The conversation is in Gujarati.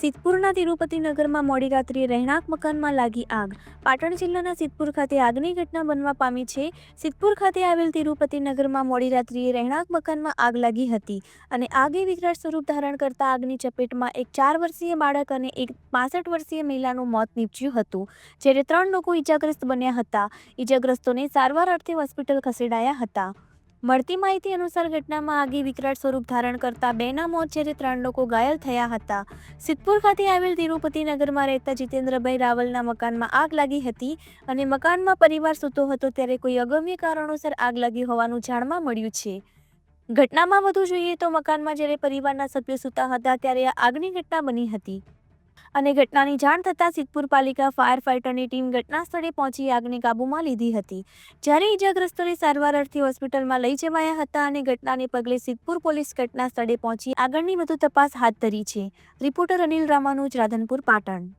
સિદ્ધપુરના તિરુપતિ નગરમાં મોડી રાત્રિએ રહેણાંક મકાનમાં લાગી આગ. પાટણ જિલ્લાના સિદ્ધપુર ખાતે આગની ઘટના બનવા પામી છે. સિદ્ધપુર ખાતે આવેલ તિરુપતિ નગરમાં મોડી રાત્રિએ રહેણાંક મકાનમાં આગ લાગી હતી અને આગે વિકરાળ સ્વરૂપ ધારણ કરતા આગની ચપેટમાં એક ચાર વર્ષીય બાળક અને એક પાસઠ વર્ષીય મહિલાનું મોત નીપજ્યું હતું, જ્યારે ત્રણ લોકો ઈજાગ્રસ્ત બન્યા હતા. ઈજાગ્રસ્તોને સારવાર અર્થે હોસ્પિટલ ખસેડાયા હતા. મળતી માહિતી અનુસાર ઘટનામાં આગે વિકરાળ સ્વરૂપ ધારણ કરતા બેના મોત જ્યારે ત્રણ લોકો ઘાયલ થયા હતા. સિદ્ધપુર ખાતે આવેલ તિરુપતિ નગરમાં રહેતા જીતેન્દ્રભાઈ રાવલના મકાનમાં આગ લાગી હતી અને મકાનમાં પરિવાર સૂતો હતો ત્યારે કોઈ અગમ્ય કારણોસર આગ લાગી હોવાનું જાણવા મળ્યું છે. ઘટનામાં વધુ જોઈએ તો મકાનમાં જ્યારે પરિવારના સભ્યો સૂતા હતા ત્યારે આગની ઘટના બની હતી. અને ઘટનાની જાણ થતાં સિદ્ધપુર પાલિકા ફાયર ફાઇટરની ટીમ ઘટના સ્થળે પહોંચી આગને કાબૂમાં લીધી હતી. જ્યારે ઈજાગ્રસ્તોને સારવાર અર્થે હોસ્પિટલમાં લઈ જવાયા હતા અને ઘટનાને પગલે સિદ્ધપુર પોલીસ ઘટના સ્થળે પહોંચી આગળની વધુ તપાસ હાથ ધરી છે. રિપોર્ટર અનિલ રામાનુજ રાધનપુર, પાટણ.